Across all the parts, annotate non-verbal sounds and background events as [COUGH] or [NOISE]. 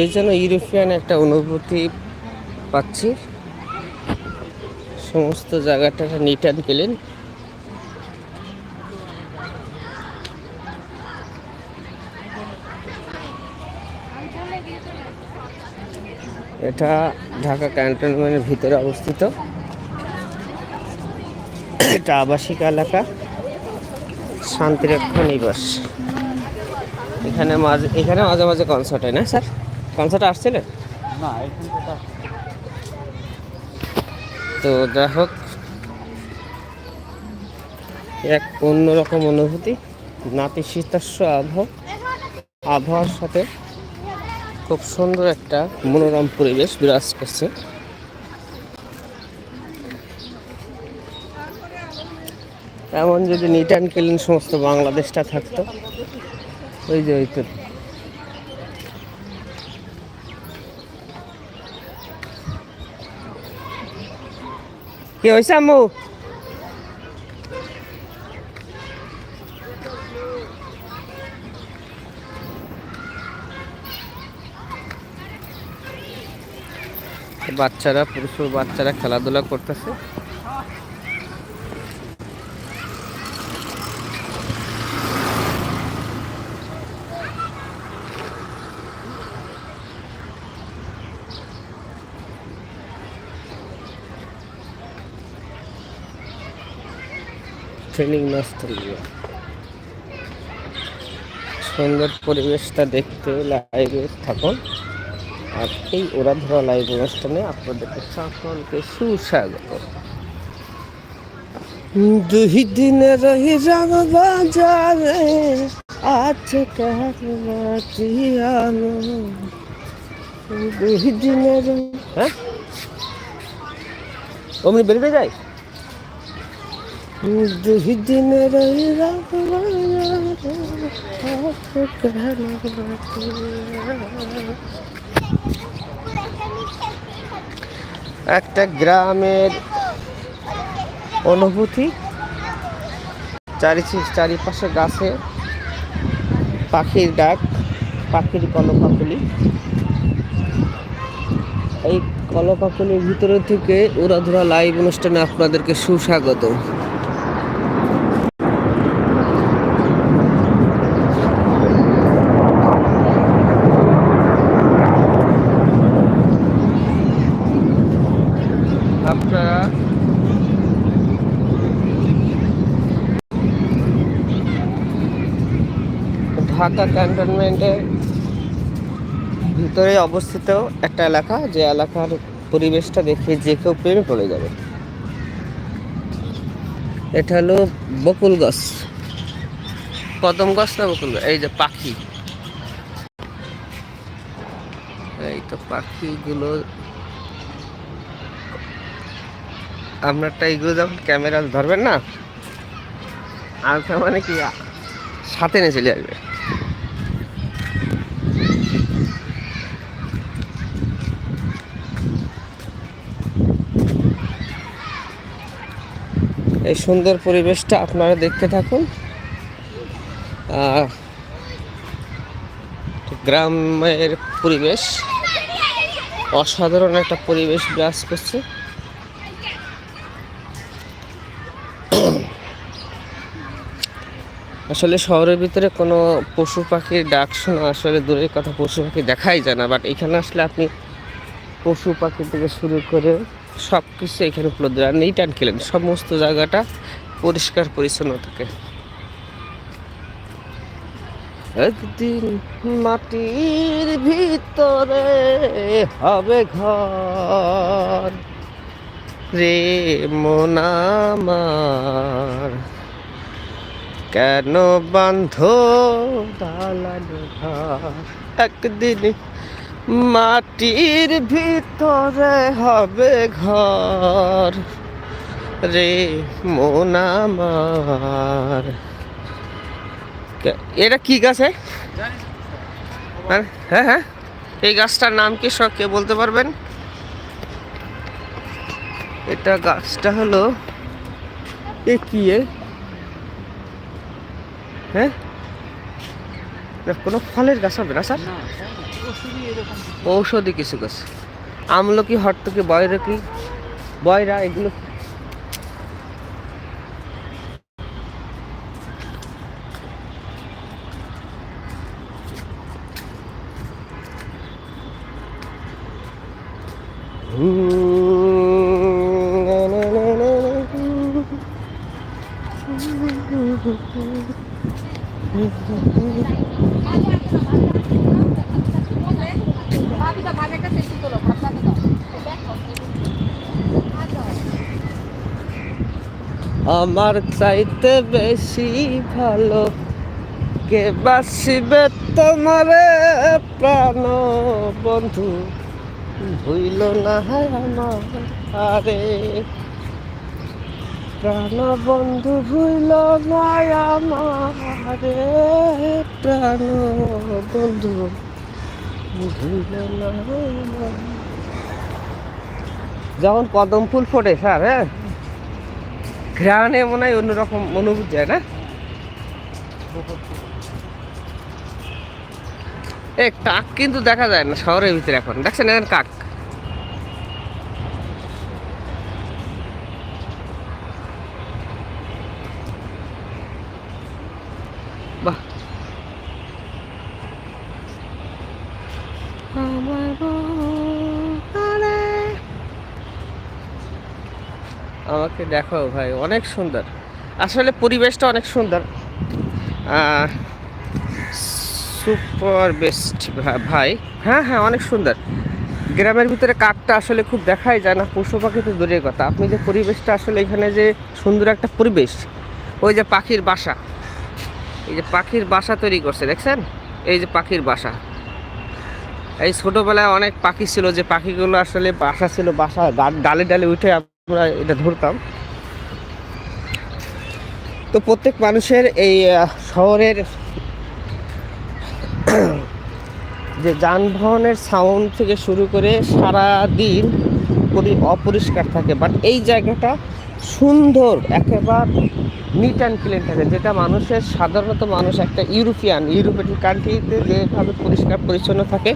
এই জন্য ইউরোপিয়ান একটা অনুভূতি পাচ্ছি। সমস্ত জায়গাটা নিট অ্যান্ড ক্লিন এটা ঢাকা ক্যান্টনমেন্টের ভিতরে অবস্থিত। এটা আবাসিক এলাকা। শান্তিরক্ষা নিবাস। এখানে মাঝে এখানে মাঝে মাঝে কনসার্ট হয় না, স্যার? কনসার্টে আসছিলেন না তো যাই হোক এক অন্যরকম অনুভূতি। নাতিশীতস্য আবহাওয়া আবহাওয়ার সাথে খুব সুন্দর একটা মনোরম পরিবেশ বিরাজ করছে। এমন যদি নিট অ্যান্ড ক্লিন সমস্ত বাংলাদেশটা থাকতো ওই যে ওই তো। কি হয়েছে আম্মু? বাচ্চারা প্রচুর বাচ্চারা খেলাধুলা করতেছে। ট্রেনিং নস্ট্রেলিয়া সুন্দর পরিবেশটা দেখতে লাইভে থাকুন। আর এই ওরা ধরা লাইভ অনুষ্ঠানে আপনাদেরকে সকলকে সুস্বাগত। দুই দিনে রহি যাব বাজারে আছে দুই দিনে রহি হ্যাঁ? অমনি বেরোতে যায় একটা গ্রামের অনুভূতি। চারি চারিপাশে গাছে পাখির ডাক, পাখির কলকাকলি। এই কলকাকলির ভিতরে থেকে উড়াধুরা লাইভ অনুষ্ঠানে আপনাদেরকে সুস্বাগত আপনারা ঢাকা ক্যান্টনমেন্টের ভিতরে অবস্থিত একটা এলাকা, যে এলাকার পরিবেশটা দেখে যে কেউ প্রেমে পড়ে যাবে। এটা হলো বকুল গাছ। কদম গাছ না বকুল গাছ? এই যে পাখি। এই তো পাখিগুলো আপনারটা এগুলো যখন ক্যামেরা ধরবেন না, আলফা মানে কি? সাথে নিয়ে চলে আসবে। এই সুন্দর পরিবেশটা আপনারা দেখতে থাকুন। গ্রামের পরিবেশ, অসাধারণ একটা পরিবেশ বিরাজ করছে। আসলে শহরের ভিতরে কোনো পশু পাখির ডাক শোনা আসলে দূরের কথা, পশু পাখি দেখাই যায় না বাট এখানে আসলে আপনি পশু পাখি থেকে শুরু করে সব কিছু এখানে উপলব্ধ। আর নিট অ্যান্ড সমস্ত জায়গাটা পরিষ্কার পরিচ্ছন্ন থাকে। একদিন মাটির ভিতরে হবে ঘর রে মোনামার কেন বান্ধ দালান ঘর? একদিন মাটির ভিতরে হবে ঘর রে মোনামার এটা কি গাছ হ্যাঁ হ্যাঁ। এই গাছটার নাম কি সব কে বলতে পারবেন? এটা গাছটা হলো এ কি হ্যাঁ? কোনো ফলের গাছ হবে না স্যার? ঔষধি কিছু গাছ। আমলকি হট্টকি বয়রকি বয়রা এগুলো [LAUGHS] আমার চাইতে বেশি ভালো কে বাসিবে তোমারে প্রাণ বন্ধু? ভুইল না হয় আমার আরে প্রাণ বন্ধু, ভুইল না আমারে প্রাণ বন্ধু, ভুইল না। যখন কদম ফুল ফোটে স্যার হ্যাঁ? ঘ্রাণে মনে হয় অন্যরকম অনুভূতি যায় না? এ, কাক কিন্তু দেখা যায় না শহরের ভিতরে এখন। দেখছেন এখন কাক? আমাকে দেখো ভাই, অনেক সুন্দর। আসলে পরিবেশটা অনেক সুন্দর। সুপার বেস্ট ভাই। হ্যাঁ হ্যাঁ অনেক সুন্দর। গ্রামের ভিতরে কাকটা আসলে খুব দেখাই যায় না, পশু পাখি তো দূরের কথা। আপনি যে পরিবেশটা আসলে এখানে যে সুন্দর একটা পরিবেশ, ওই যে পাখির বাসা। এই যে পাখির বাসা তৈরি করছে, দেখছেন? এই যে পাখির বাসা। এই ছোটোবেলায় অনেক পাখি ছিল যে পাখিগুলো আসলে বাসা ছিল, বাসা ডালে ডালে উঠে আমরা এটা ধরতাম। তো প্রত্যেক মানুষের এই শহরের যে যানবাহনের সাউন্ড থেকে শুরু করে সারা দিন পরি অপরিষ্কার থাকে। বাট এই জায়গাটা সুন্দর, একেবারে নিট অ্যান্ড ক্লিন থাকে, যেটা মানুষের, সাধারণত মানুষ একটা ইউরোপিয়ান ইউরোপিয়ান কান্ট্রিতে যেভাবে পরিষ্কার পরিচ্ছন্ন থাকে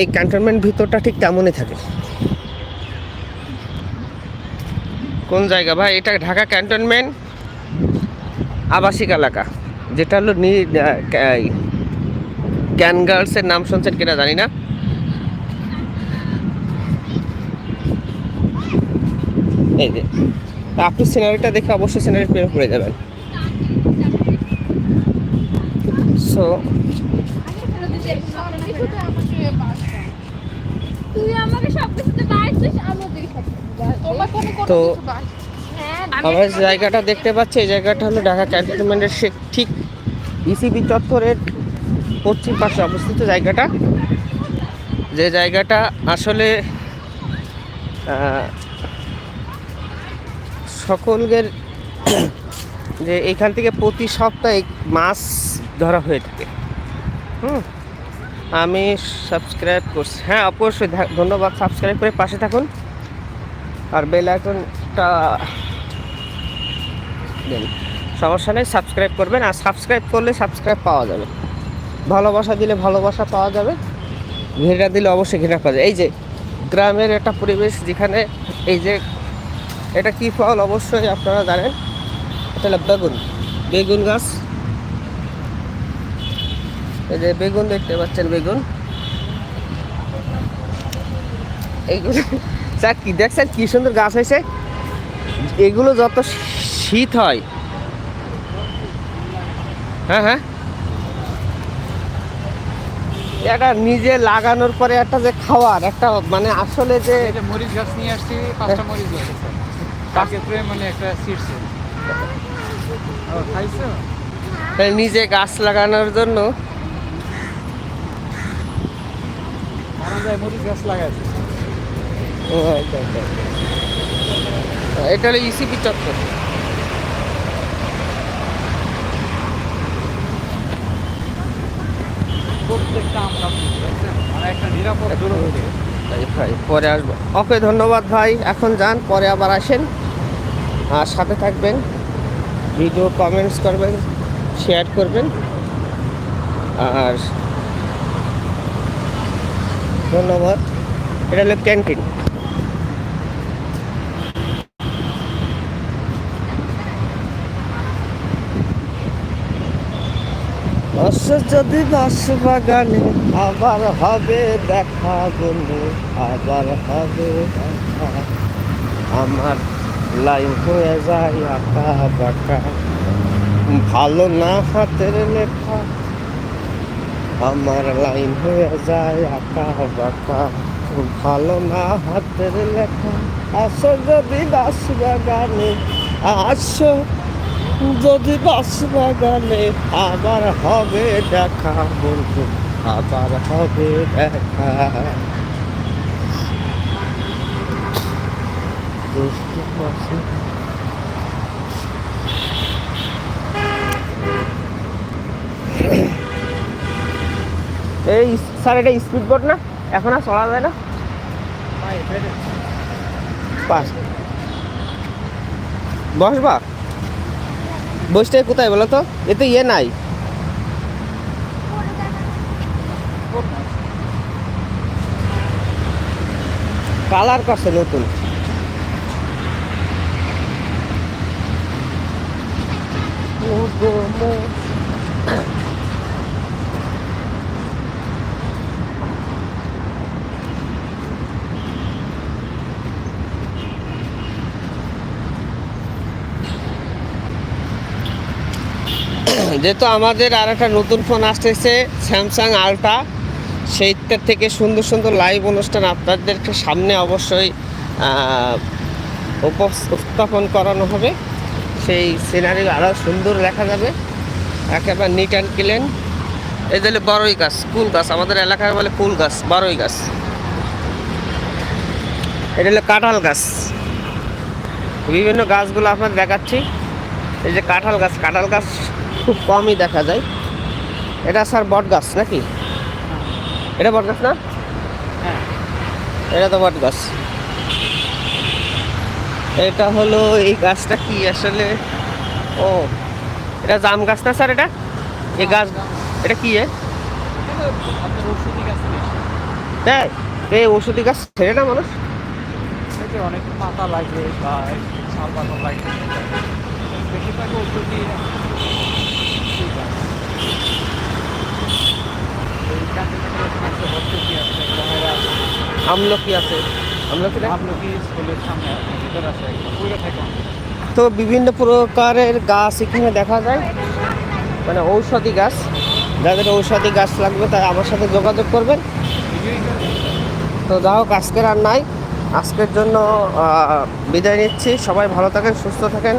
এই ক্যান্টনমেন্ট ভিতরটা ঠিক তেমনই থাকে। কোন জায়গা? ভাই, এটা ঢাকা ক্যান্টনমেন্ট আবাসিক এলাকা। যেটা হলো নি ক্যান গার্লসের নাম শুনছেন কিনা জানি না। এই যে, আপনি সিনারিটা দেখে অবশ্যই সিনারি প্রেমে পড়ে যাবেন সো তুই আমাকে সব কিছুতে বাড়ছিস আমি তোকে তো হ্যাঁ আমরা জায়গাটা দেখতে পাচ্ছি এই জায়গাটা হলো ঢাকা ক্যান্টনমেন্টের সে ঠিক ইসিবি চত্বরের পশ্চিম পাশে অবস্থিত জায়গাটা। যে জায়গাটা আসলে সকলের যে এখান থেকে প্রতি সপ্তাহে মাছ ধরা হয়ে থাকে। হুম? আমি সাবস্ক্রাইব করছি। হ্যাঁ অবশ্যই। ধন্যবাদ। সাবস্ক্রাইব করে পাশে থাকুন। আর বেল আইকনটা দেন। সমস্যা নেই সাবস্ক্রাইব করবেন আর সাবস্ক্রাইব করলে সাবস্ক্রাইব পাওয়া যাবে। ভালোবাসা দিলে ভালোবাসা পাওয়া যাবে, ঘৃণা দিলে অবশ্যই ঘৃণা পাওয়া যাবে। এই যে গ্রামের একটা পরিবেশ যেখানে এই যে এটা কী ফল? অবশ্যই আপনারা জানেন। এটা বেগুন বেগুন গাছ। এই যে বেগুন দেখতে পাচ্ছেন, বেগুন। এইগুলো স্যার কি দেখছেন কি সুন্দর গাছ হয়েছে? এগুলো যত শীত হয়। হ্যাঁ হ্যাঁ। এটা নিজে লাগানোর পরে একটা যে খাওয়ার একটা মানে আসলে যে এটা মরিচ গাছ নিয়ে আসছি পাঁচটা মরিচ গাছ আছে তাকে মানে একটা সিটছে নিজে গাছ লাগানোর জন্য মরিচ গাছ লাগাইছে এটা হলো ইসিপি চত্বর। প্রত্যেকটা আম গাছ বুঝছেন? মানে পরে আসব। ওকে ধন্যবাদ ভাই এখন যান পরে আবার আসেন। আর সাথে থাকবেন ভিডিও কমেন্টস করবেন শেয়ার করবেন। আর ধন্যবাদ। এটা হলো ক্যান্টিন বসে যদি বাস বাগানে আবার হবে দেখা বন্ধু, আবার হবে আমার লাইন হয়ে যায় আঁকা বাঁকা। ভালো না হাতের লেখা। আমার লাইন হয়ে যায় আঁকা বাঁকা। ভালো না হাতের লেখা। আসো যদি বাস বাগানে আসো। যদি বাস বাগানে আবার হবে দেখা বলব আবার হবে দেখা। এই স্যার এটা স্পিড বোট না? এখন আর চলা যায় না? বসবা বসতে কোথায় বলো তো? এতে ইয়ে নাই। কালার করছে নতুন। যেহেতু আমাদের আর একটা নতুন ফোন আসতেছে স্যামসাং আলট্রা সেইটার থেকে সুন্দর সুন্দর লাইভ অনুষ্ঠান আপনাদেরকে সামনে অবশ্যই উপস্থাপন করানো হবে। সেই সিনারি আরও সুন্দর দেখা যাবে। একেবারে নিট অ্যান্ড ক্লিন এই দিলে বড়ই গাছ, কুল গাছ। আমাদের এলাকায় বলে কুল গাছ, বড়ই গাছ। এটা হলো কাঁঠাল গাছ। বিভিন্ন গাছগুলো আপনার দেখাচ্ছি। এই যে কাঁঠাল গাছ কাঁঠাল গাছ খুব কমই দেখা যায়। এটা স্যার বট গাছ নাকি? এটা বট গাছ না? হ্যাঁ। এটা তো বট গাছ এটা হলো এই গাছটা কি আসলে? ও এটা জাম গাছ না স্যার এটা? এই গাছ এটা কি তাই এই ওষুধি গাছ ছেড়ে না মানুষ? অনেক পাতা লাগে বা ছাল পাতা লাগে বেশিরভাগ ওষুধি এই গাছ। এই কাঁচা কাঁচা আছে, ভর্তুকি আছে, গমেরা আছে, আমলকি আছে। আমলকি। তো বিভিন্ন প্রকারের গাছ এখানে দেখা যায়। মানে ঔষধি গাছ। যাদের ঔষধি গাছ লাগবে তাই আমার সাথে যোগাযোগ করবেন। তো যা হোক, আজকের আর নাই। আজকের জন্য বিদায় নিচ্ছি। সবাই ভালো থাকেন, সুস্থ থাকেন।